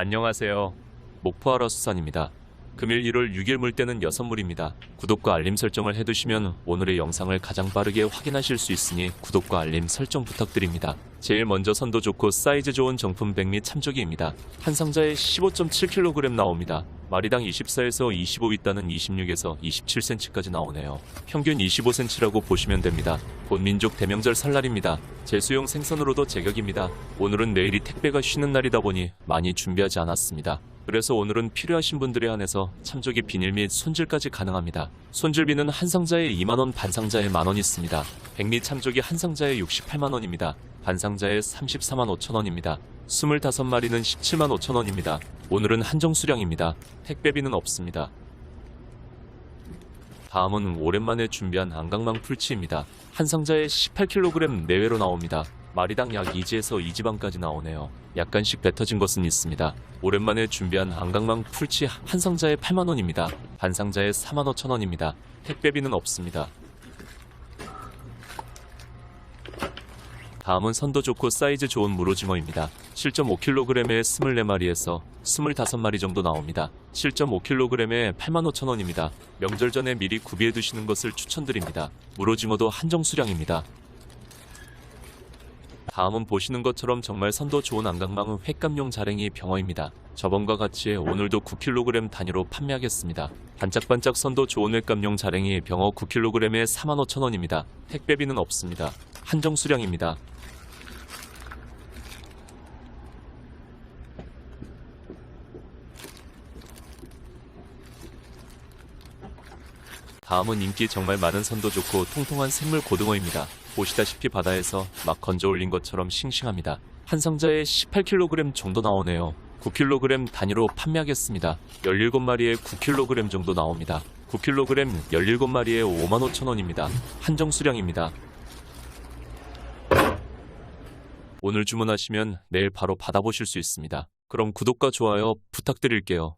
안녕하세요. 목포하러 수산입니다. 금일 1월 6일 물때는 6물입니다. 구독과 알림 설정을 해두시면 오늘의 영상을 가장 빠르게 확인하실 수 있으니 구독과 알림 설정 부탁드립니다. 제일 먼저 선도 좋고 사이즈 좋은 정품 백미 참조기입니다. 한 상자에 15.7kg 나옵니다. 마리당 24에서 25 있다는 26에서 27cm까지 나오네요. 평균 25cm라고 보시면 됩니다. 곧 민족 대명절 설날입니다. 제수용 생선으로도 제격입니다. 오늘은 내일이 택배가 쉬는 날이다 보니 많이 준비하지 않았습니다. 그래서 오늘은 필요하신 분들에 한해서 참조기 비닐 및 손질까지 가능합니다. 손질비는 한 상자에 2만원, 반 상자에 만원 있습니다. 백미 참조기 한 상자에 68만원입니다. 반 상자에 34만 5천원입니다. 25마리는 17만 5천원입니다. 오늘은 한정 수량입니다. 택배비는 없습니다. 다음은 오랜만에 준비한 안강망 풀치입니다. 한 상자에 18kg 내외로 나옵니다. 마리당 약 2지에서 2지방까지 나오네요. 약간씩 뱉어진 것은 있습니다. 오랜만에 준비한 안강망 풀치 한 상자에 8만원입니다. 반 상자에 4만 5천원입니다. 택배비는 없습니다. 다음은 선도 좋고 사이즈 좋은 무로징어입니다. 7.5kg에 24마리에서 25마리 정도 나옵니다. 7.5kg에 85,000원입니다. 명절 전에 미리 구비해 두시는 것을 추천드립니다. 무로징어도 한정 수량입니다. 다음은 보시는 것처럼 정말 선도 좋은 안강망은 횟감용 자랭이 병어입니다. 저번과 같이 오늘도 9kg 단위로 판매하겠습니다. 반짝반짝 선도 좋은 횟감용 자랭이 병어 9kg에 45,000원입니다. 택배비는 없습니다. 한정 수량입니다. 다음은 인기 정말 많은 선도 좋고 통통한 생물 고등어입니다. 보시다시피 바다에서 막 건져 올린 것처럼 싱싱합니다. 한 상자에 18kg 정도 나오네요. 9kg 단위로 판매하겠습니다. 17마리에 9kg 정도 나옵니다. 9kg 17마리에 55,000원입니다. 한정 수량입니다. 오늘 주문하시면 내일 바로 받아보실 수 있습니다. 그럼 구독과 좋아요 부탁드릴게요.